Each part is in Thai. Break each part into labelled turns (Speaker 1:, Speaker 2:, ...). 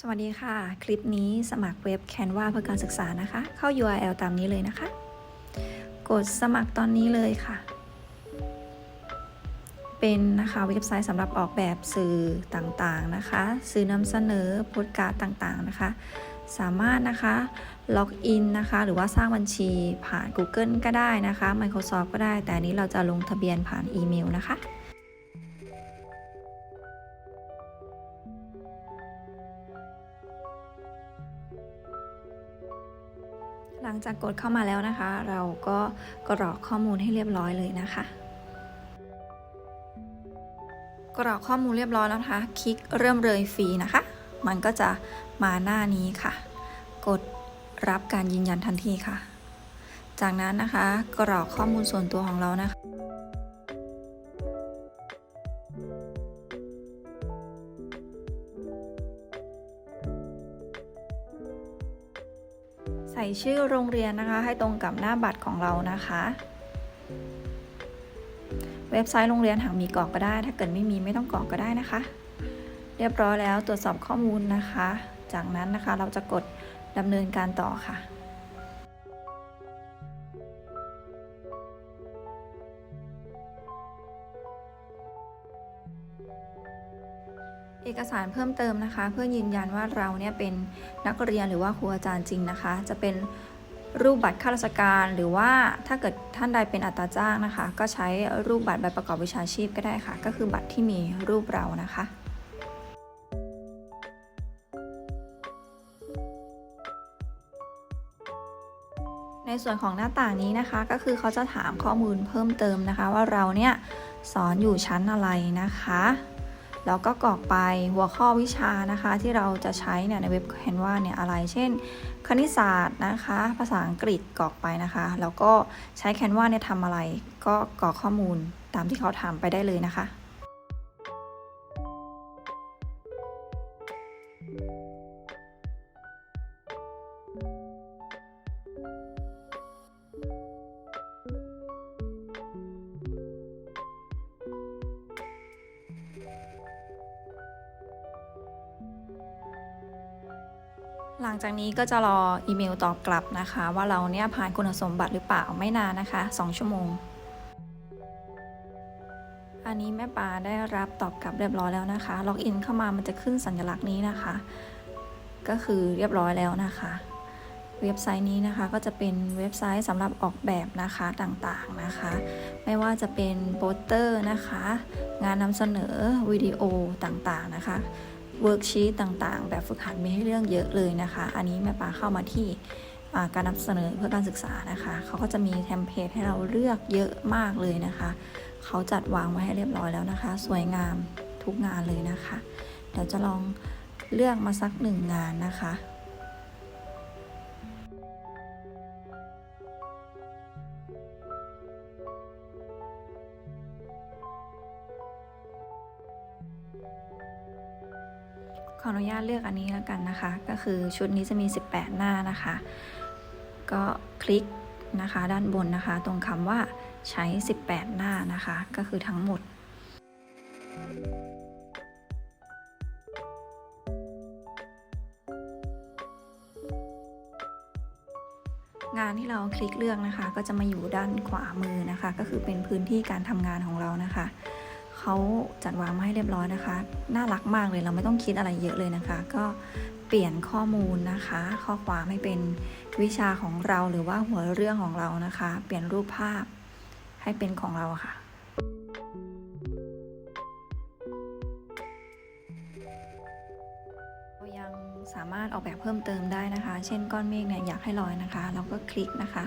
Speaker 1: สวัสดีค่ะ คลิปนี้สมัครเว็บ Canva เพื่อการศึกษานะคะ เข้า URL ตามนี้เลยนะคะ กดสมัครตอนนี้เลยค่ะ เป็นนะคะเว็บไซต์สำหรับออกแบบสื่อต่างๆนะคะ สื่อนำเสนอโพสต์การ์ดต่างๆนะคะ สามารถนะคะล็อกอินนะคะ หรือว่าสร้างบัญชีผ่าน Google ก็ได้นะคะ Microsoft ก็ได้ แต่นี้เราจะลงทะเบียนผ่านอีเมลนะคะ งจากกดเข้ามาแล้วนะคะ เราก็กรอกข้อมูลให้เรียบร้อยเลยนะคะ กรอกข้อมูลเรียบร้อยแล้วนะคะ คลิกเริ่มเลยฟรีนะคะ มันก็จะมาหน้านี้ค่ะ กดรับการยืนยันทันทีค่ะ จากนั้นนะคะ กรอกข้อมูลส่วนตัวของเรานะคะ ใส่ชื่อโรงเรียนนะคะ ให้ตรงกับหน้าบัตรของเรานะคะ เว็บไซต์โรงเรียนหากมีกรอกก็ได้ ถ้าเกิดไม่มีไม่ต้องกรอกก็ได้นะคะ เรียบร้อยแล้วตรวจสอบข้อมูลนะคะ จากนั้นนะคะเราจะกดดำเนินการต่อค่ะ เอกสารเพิ่มเติมนะคะ เพื่อยืนยันว่าเราเนี่ยเป็นนักเรียนหรือว่าครูอาจารย์จริงนะคะ จะเป็นรูปบัตรข้าราชการหรือว่าถ้าเกิดท่านใดเป็นอัตราจ้างนะคะ ก็ใช้รูปบัตรใบประกอบวิชาชีพก็ได้ค่ะ ก็คือบัตรที่มีรูปเรานะคะในส่วนของหน้าต่างนี้นะคะก็คือเขาจะถามข้อมูลเพิ่มเติมนะคะ ว่าเราเนี่ยสอนอยู่ชั้นอะไรนะคะ แล้วก็กรอกไปหัวข้อวิชานะคะ ที่เราจะใช้เนี่ยในเว็บ Canva เนี่ยอะไร เช่น คณิตศาสตร์นะคะ ภาษาอังกฤษกรอกไปนะคะ แล้วก็ใช้ Canva เนี่ยทำอะไร ก็กรอกข้อมูลตามที่เขาถามไปได้เลยนะคะ หลังจากนี้ก็จะรออีเมลตอบกลับนะคะ ว่าเราเนี่ยผ่านคุณสมบัติหรือเปล่าไม่นานนะคะ 2 ชั่วโมง อันนี้แม่ปาได้รับตอบกลับเรียบร้อยแล้วนะคะ ล็อกอินเข้ามามันจะขึ้นสัญลักษณ์นี้นะคะ ก็คือเรียบร้อยแล้วนะคะ เว็บไซต์นี้นะคะก็จะเป็นเว็บไซต์สำหรับออกแบบนะคะต่างๆนะคะ ไม่ว่าจะเป็นโปสเตอร์นะคะ งานนำเสนอวิดีโอต่างๆนะคะ เวิร์กชีตต่างๆ แบบฝึกหัดมีให้เรื่องเยอะเลยนะคะ อันนี้แม่ปาเข้ามาที่การนำเสนอเพื่อการศึกษานะคะเขาก็จะมีเทมเพลตให้เราเลือกเยอะมากเลยนะคะเขาจัดวางไว้ให้เรียบร้อยแล้วนะคะ สวยงามทุกงานเลยนะคะ เดี๋ยวจะลองเลือกมาสักหนึ่งงานนะคะ ออนุญาตเลือกอันนี้แล้วกันนะคะ ก็คือชุดนี้จะมี 18 หน้านะคะ ก็คลิกนะคะด้านบนนะคะ ตรงคำว่าใช้ 18 หน้านะคะ ก็คือทั้งหมด งานที่เราคลิกเลือกนะคะ ก็จะมาอยู่ด้านขวามือนะคะ ก็คือเป็นพื้นที่การทำงานของเรานะคะ เขาจัดวางมาให้เรียบร้อยนะคะ น่ารักมากเลยเราไม่ต้องคิดอะไรเยอะเลยนะคะ ก็เปลี่ยนข้อมูลนะคะ ข้อความให้เป็นวิชาของเราหรือว่าหัวเรื่องของเรานะคะ เปลี่ยนรูปภาพให้เป็นของเราค่ะเรายังสามารถออกแบบเพิ่มเติมได้นะคะ เช่นก้อนเมฆเนี่ยอยากให้ลอยนะคะ เราก็คลิกนะคะ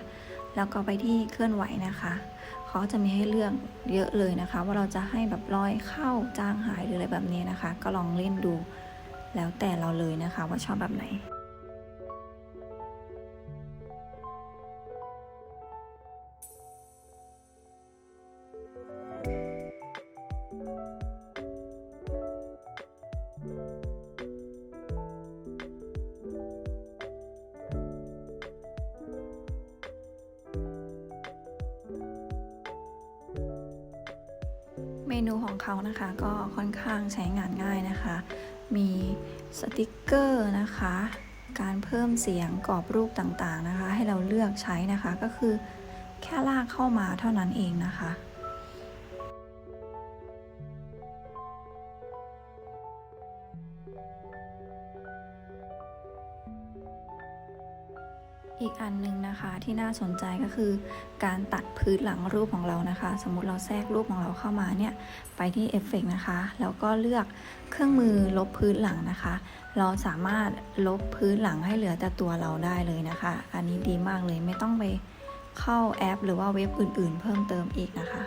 Speaker 1: แล้วก็ไปที่เคลื่อนไหวนะคะ เขาจะมีให้เลือกเยอะเลยนะคะ ว่าเราจะให้แบบลอยเข้าจางหายหรืออะไรแบบนี้นะคะ ก็ลองเล่นดู แล้วแต่เราเลยนะคะว่าชอบแบบไหน เมนูของเขานะคะก็ค่อนข้างใช้งานง่ายนะคะ มีสติกเกอร์นะคะ การเพิ่มเสียงกรอบรูปต่างๆนะคะ ให้เราเลือกใช้นะคะก็คือแค่ลากเข้ามาเท่านั้นเองนะคะ อีกอันหนึ่งนะคะที่น่าสนใจก็คือ การตัดพื้นหลังรูปของเรานะคะ สมมุติเราแทรกรูปของเราเข้ามาเนี่ยไปที่เอฟเฟกนะคะ แล้วก็เลือกเครื่องมือลบพื้นหลังนะคะ เราสามารถลบพื้นหลังให้เหลือแต่ตัวเราได้เลยนะคะ อันนี้ดีมากเลยไม่ต้องไปเข้าแอป หรือว่าเว็บอื่น ๆ เพิ่มเติมอีกนะคะ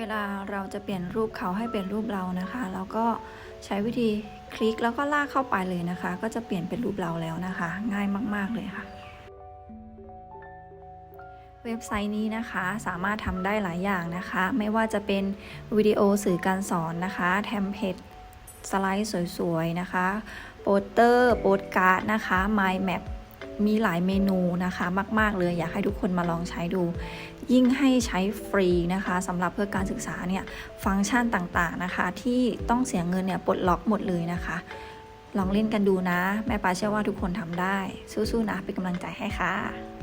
Speaker 1: เวลาเราจะเปลี่ยนรูปเขาให้เป็นรูปเรานะคะเราก็ใช้วิธีคลิกแล้วก็ลากเข้าไปเลยนะคะ ก็จะเปลี่ยนเป็นรูปเราแล้วนะคะ ง่ายมาก ๆ เลยค่ะ เว็บไซต์นี้นะคะสามารถทำได้หลายอย่างนะคะ ไม่ว่าจะเป็นวิดีโอสื่อการสอนนะคะเทมเพลตสไลด์สวย ๆ นะคะ โปสเตอร์ โปสการ์ดนะคะ Mind Map มีหลายเมนูนะคะมาก ๆ เลยอยากให้ทุกคนมาลองใช้ดู ยิ่งให้ใช้ฟรีนะคะสำหรับเพื่อการศึกษาเนี่ยฟังก์ชันต่างๆนะคะ ที่ต้องเสียเงินเนี่ยปลดล็อกหมดเลยนะคะ ลองเล่นกันดูนะ แม่ปาเชื่อว่าทุกคนทำได้ สู้ๆนะเป็นกำลังใจให้ค่ะ